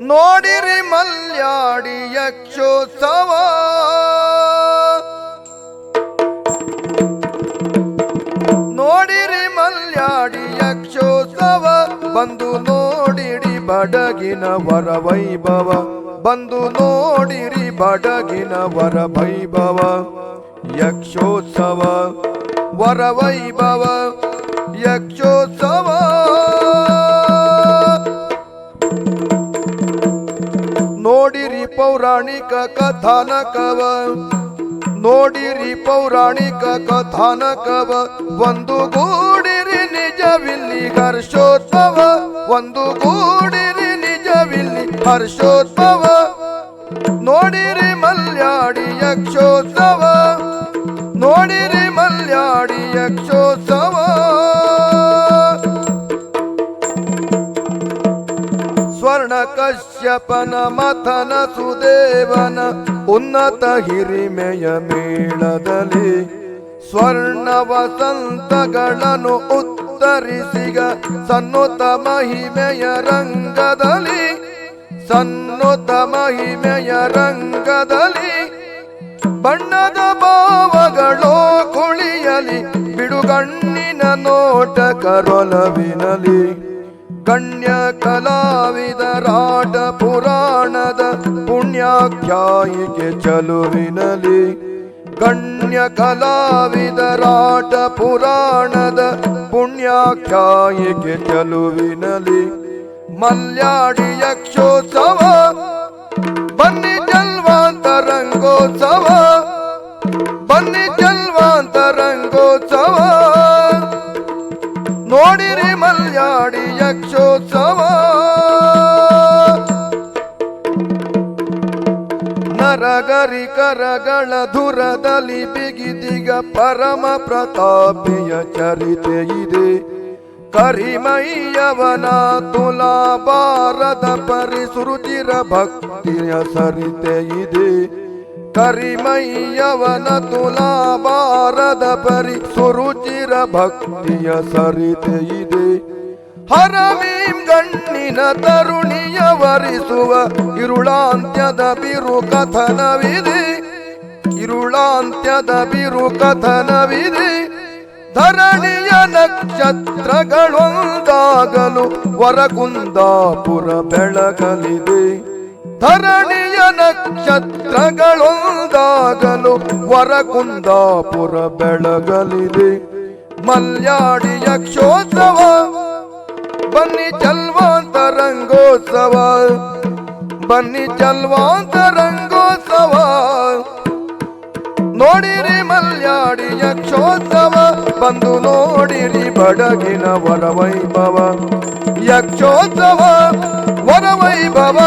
ನೋಡಿರಿ ಮಲ್ಯಾಡಿ ಯಕ್ಷೋತ್ಸವ. ನೋಡಿರಿ ಮಲ್ಯಾಡಿ ಯಕ್ಷೋತ್ಸವ. ಬಂದು ನೋಡಿರಿ ಬಡಗಿನ ವರ ವೈಭವ ಬಂದು ನೋಡಿರಿ ಬಡಗಿನ ವರ ವೈಭವ ಯಕ್ಷೋತ್ಸವ ವರ ವೈಭವ ಯಕ್ಷೋತ್ಸವ. ನೋಡಿರಿ ಪೌರಾಣಿಕ ಕಥಾನಕವ, ನೋಡಿರಿ ಪೌರಾಣಿಕ ಕಥಾನಕವ, ಒಂದು ಗೂಡಿರಿ ನಿಜವಿಲ್ಲಿ ಹರ್ಷೋತ್ಸವ ಒಂದು ಗೂಡಿರಿ ನಿಜವಿಲ್ಲಿ ಹರ್ಷೋತ್ಸವ ನೋಡಿರಿ ಮಲ್ಯಾಡಿ ಯಕ್ಷೋತ್ಸವ ಸ್ವರ್ಣ ಕಶ್ಯಪನ ಮಥನ ಸುದೇವನ ಉನ್ನತ ಹಿರಿಮೆಯ ಮೇಳದಲ್ಲಿ ಸ್ವರ್ಣ ವಸಂತಗಳನ್ನು ಉತ್ತರಿಸಿಗ ಸನ್ನುತ ಮಹಿಮೆಯ ರಂಗದಲ್ಲಿ, ಸನ್ನುತ ಮಹಿಮೆಯ ರಂಗದಲ್ಲಿ ಬಣ್ಣದ ಭಾವಗಳೋ ಕುಳಿಯಲಿ ಬಿಡುಗಣ್ಣಿನ ನೋಟ ಕರೊಲವಿನಲಿ. ಗಣ್ಯ ಕಲಾವಿದರಾಟ ಪುರಾಣದ ಪುಣ್ಯಾಖ್ಯಾಯಿಕೆ ಚಲುವಿನಲಿ ಗಣ್ಯ ಕಲಾವಿದರಾಟ ಪುರಾಣದ ಪುಣ್ಯಾಖ್ಯಾಯಿಕೆ ಚಲುವಿನಲಿ ಮಲ್ಯಾಡಿ ಯಕ್ಷೋತ್ಸವ ಬನ್ನಿ ಜಲ್ವಾಂತರಂಗೋತ್ಸವ ಬನ್ನಿ ಜಲ್ವಾಂತರಂಗೋತ್ಸವ. ಮಲ್ಯಾಡಿ ಯಕ್ಷೋತ್ಸವ. ನರಗರಿ ಕರಗಳ ಬಿಗಿದಿಗ ಪರಮ ಪ್ರತಾಪಿಯ ಚರಿತೆ ಇದೆ. ಕರಿಮಯ್ಯವನ ತುಲಾಭಾರದ ಪರಿಸುರುಚಿರ ಭಕ್ತಿಯ ಸರಿತೆ ಇದೆ. ಕರಿಮಯ್ಯವನ ತುಲಾಭಾರದ ಪರಿ ಸುರುಚಿರ ಭಕ್ತಿಯ ಸರಿತೆ ಇದೆ. ಹರಮೀಂ ಗಣ್ಣಿನ ತರುಣಿಯ ವರಿಸುವ ಇರುಳಾಂತ್ಯದ ಬಿರು ಕಥನವಿದೆ. ಇರುಳಾಂತ್ಯದ ಬಿರು ಕಥನವಿದೆ. ಧರಣಿಯ ನಕ್ಷತ್ರಗಳೊಂದಾಗಲು ವರಕುಂದಾಪುರ ಬೆಳಗಲಿದೆ. ಧರಣಿಯ ನಕ್ಷತ್ರಗಳೊಂದಾಗಲು ವರಕುಂದಾಪುರ ಬೆಳಗಲಿದೆ. ಮಲ್ಯಾಡಿಯ ಯಕ್ಷೋತ್ಸವ ಬನ್ನಿ ಜಲ್ವಾಂತರಂಗೋತ್ಸವ ಬನ್ನಿ ಜಲ್ವಾಂತರಂಗೋತ್ಸವ ನೋಡಿರಿ ಮಲ್ಯಾಡಿ ಯಕ್ಷೋತ್ಸವ ಬಂದು ನೋಡಿರಿ ಬಡಗಿನ ವರವೈಭವ. ಯಕ್ಷೋತ್ಸವ ವರವೈಭವ.